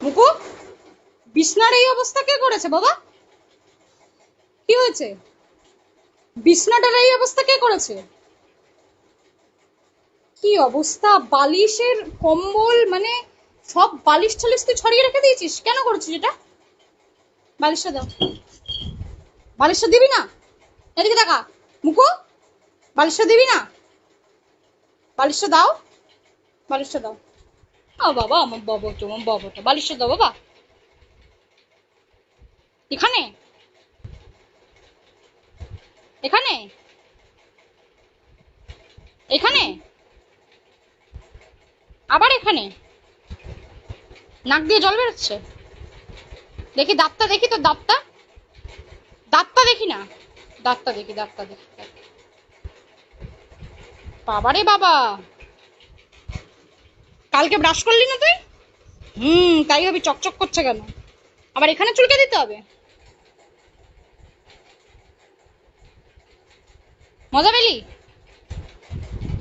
মুকু বিছনার এই অবস্থা কে করেছে বাবা? কি হয়েছে? বিছনাটার এই অবস্থা কে করেছে? কি অবস্থা? বালিশের কম্বল মানে সব বালিশ টালিশ তুই ছড়িয়ে রেখে দিয়েছিস? কেন করেছিস এটা? বালিশটা দাও। বালিশটা দিবি না? এদিকে টাকা মুকু, বালিশটা দিবি না? বালিশটা দাও। বালিশটা দাও। বাবা, আমার বাবা বাবাটা। দাও বাবা। এখানে? এখানে? এখানে? আবার এখানে? নাক দিয়ে জল বেরোচ্ছে? দেখি দাঁতটা, দেখি তো দাঁতটা। দাঁতটা দেখি না। দাঁতটা দেখি দাঁতটা দেখি। বাবা রে বাবা। কালকে ব্রাশ করলি না তুই? হুম, তাই ভাবি চকচক করছে কেন? আবার এখানে চুলকে দিতে হবে? মজা পেলি?